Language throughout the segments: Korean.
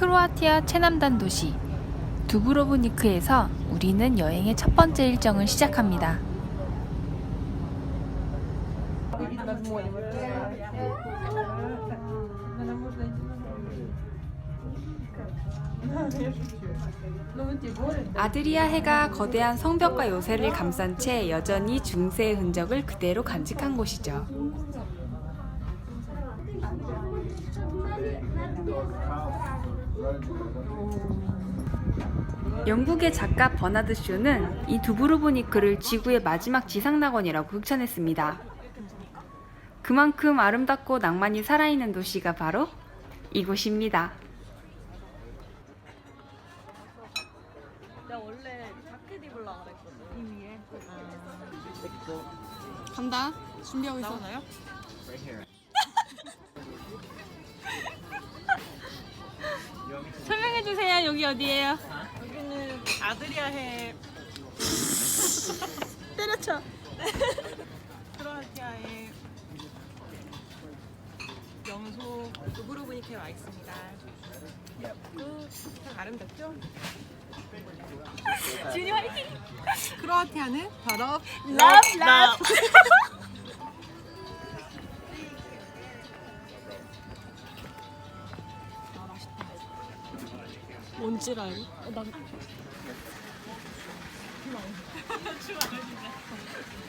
크로아티아 최남단 도시 두브로브니크에서 우리는 여행의 첫 번째 일정을 시작합니다. 아드리아 해가 거대한 성벽과 요새를 감싼 채 여전히 중세의 흔적을 그대로 간직한 곳이죠. 영국의 작가 버나드 쇼는 이 두브로브니크를 지구의 마지막 지상낙원이라고 극찬했습니다. 그만큼 아름답고 낭만이 살아있는 도시가 바로 이곳입니다. 내가 원래 자켓 입으려고 그랬거든. 이 위에. 간다. 준비하고 있어. 나오나요? 해 주세요. 여기 어디예요? 여기는 아드리아 해 때려쳐. 크로아티아의 명소 두브로브니크에 와 있습니다. 참 아름답죠? 준이 화이팅. 크로아티아는 바로 러브 러브. 뭔지 알고? 어, 나 동시에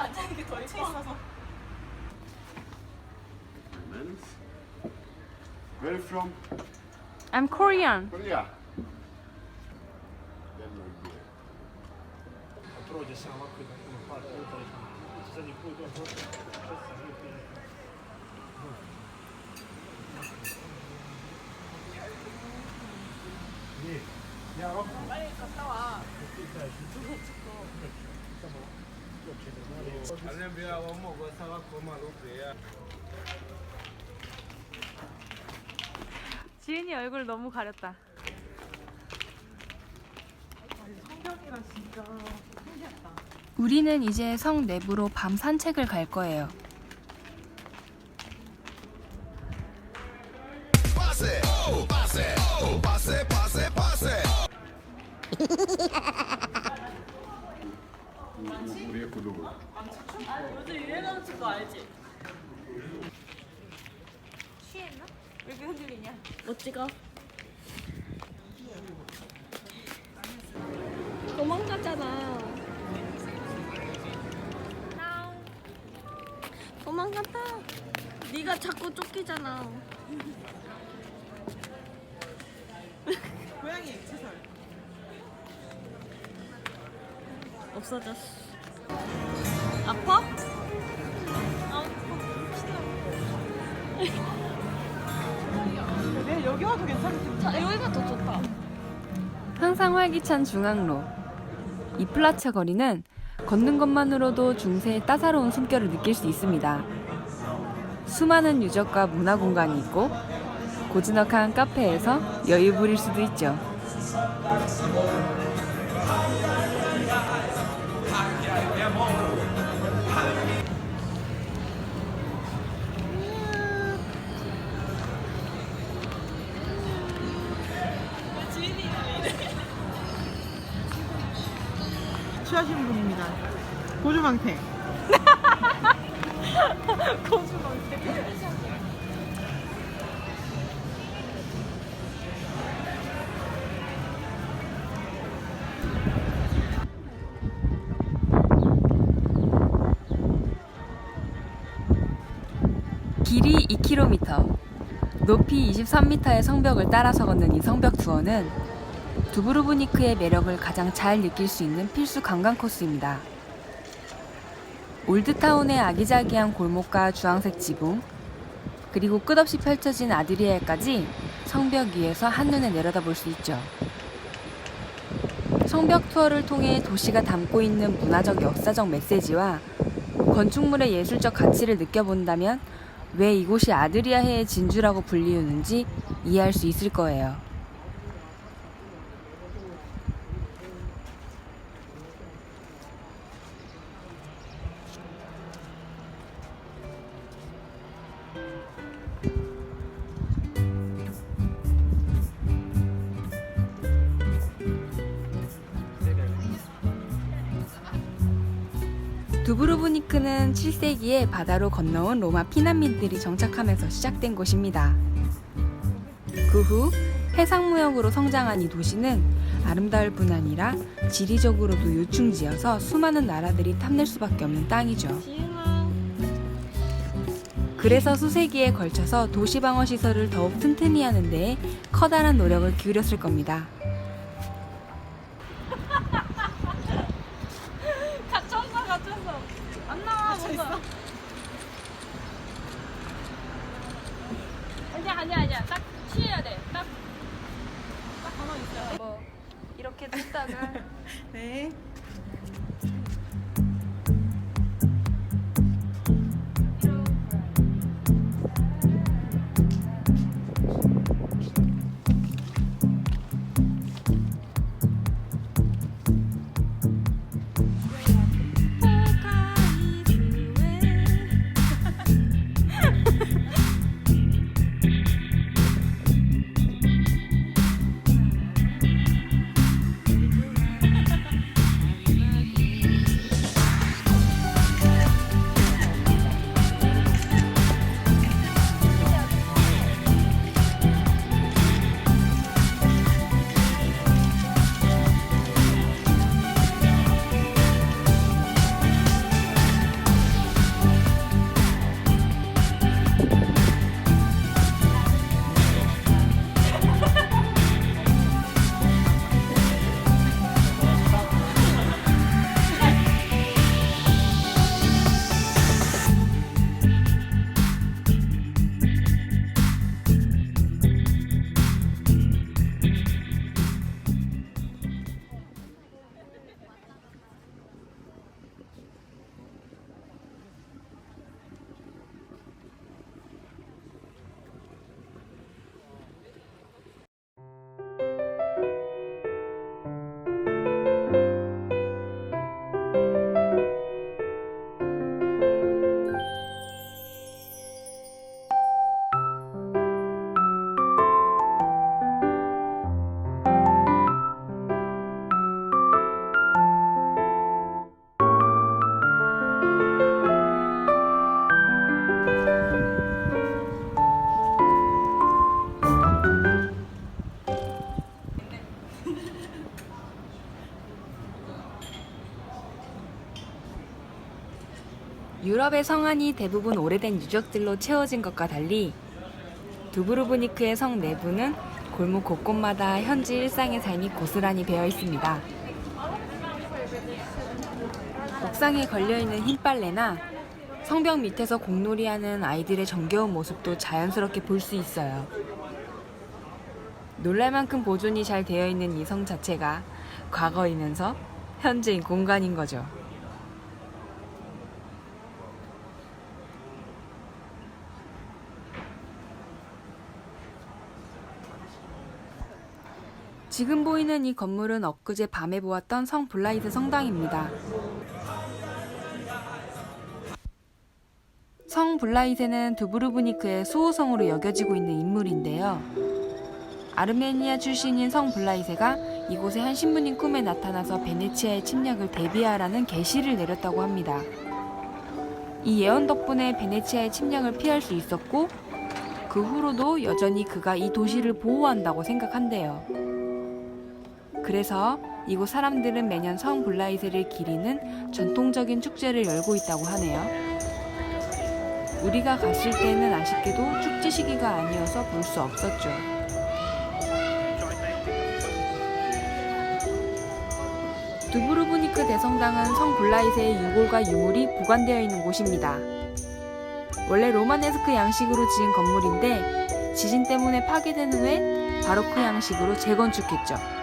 앉아있는 게 덜쳐 Where from? I'm Korean. Korea. 야, 빨리 갔다 와. 지은이 얼굴 너무 가렸다. 우리는 이제 성 내부로 밤 산책을 갈 거예요. 우리의 구독을. 요즘 친구 알지? 취했나? 왜 이렇게 흔들리냐? 뭐 찍어? 도망가잖아. 도망간다. 네가 자꾸 쫓기잖아. 고양이 액세서리. 없어졌어. 아파? 여기 와도 괜찮지. 자, 여기가 더 좋다. 항상 활기찬 중앙로. 이 플라츠 거리는 걷는 것만으로도 중세의 따사로운 숨결을 느낄 수 있습니다. 수많은 유적과 문화 공간이 있고 고즈넉한 카페에서 여유 부릴 수도 있죠. 취하시는 분입니다. 고주망태. 길이 2km, 높이 23m의 성벽을 따라서 걷는 이 성벽 투어는 두브로브니크의 매력을 가장 잘 느낄 수 있는 필수 관광 코스입니다. 올드타운의 아기자기한 골목과 주황색 지붕, 그리고 끝없이 펼쳐진 아드리아까지 성벽 위에서 한눈에 내려다볼 수 있죠. 성벽 투어를 통해 도시가 담고 있는 문화적 역사적 메시지와 건축물의 예술적 가치를 느껴본다면 왜 이곳이 아드리아해의 진주라고 불리우는지 이해할 수 있을 거예요. 두브로브니크는 7세기에 바다로 건너온 로마 피난민들이 정착하면서 시작된 곳입니다. 그 후 해상무역으로 성장한 이 도시는 아름다울 뿐 아니라 지리적으로도 요충지여서 수많은 나라들이 탐낼 수밖에 없는 땅이죠. 그래서 수세기에 걸쳐서 도시 방어 시설을 더욱 튼튼히 하는 데에 커다란 노력을 기울였을 겁니다. 아니야, 아니야, 아니야. 딱 취해야 돼. 딱. 딱 가만히 있어. 뭐, 이렇게 듣다가. 네. 유럽의 성안이 대부분 오래된 유적들로 채워진 것과 달리 두브로브니크의 성 내부는 골목 곳곳마다 현지 일상의 삶이 고스란히 배어 있습니다. 옥상에 걸려있는 흰 빨래나 성벽 밑에서 공놀이하는 아이들의 정겨운 모습도 자연스럽게 볼 수 있어요. 놀랄 만큼 보존이 잘 되어 있는 이 성 자체가 과거이면서 현재인 공간인 거죠. 지금 보이는 이 건물은 엊그제 밤에 보았던 성 블라이드 성당입니다. 성 블라이드는 두브르브니크의 수호성으로 여겨지고 있는 인물인데요. 아르메니아 출신인 성 블라이세가 이곳에 한 신부님 꿈에 나타나서 베네치아의 침략을 대비하라는 계시를 내렸다고 합니다. 이 예언 덕분에 베네치아의 침략을 피할 수 있었고 그 후로도 여전히 그가 이 도시를 보호한다고 생각한대요. 그래서 이곳 사람들은 매년 성 블라이세를 기리는 전통적인 축제를 열고 있다고 하네요. 우리가 갔을 때는 아쉽게도 축제 시기가 아니어서 볼 수 없었죠. 두브르브니크 대성당은 성 블라이세의 유골과 유물이 보관되어 있는 곳입니다. 원래 로마네스크 양식으로 지은 건물인데 지진 때문에 파괴된 후에 바로크 양식으로 재건축했죠.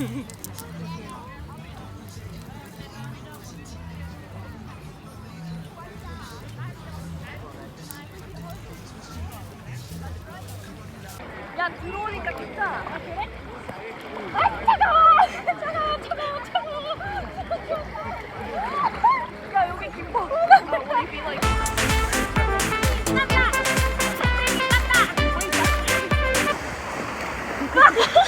야 들어오니까 괜찮아. 그래? 아!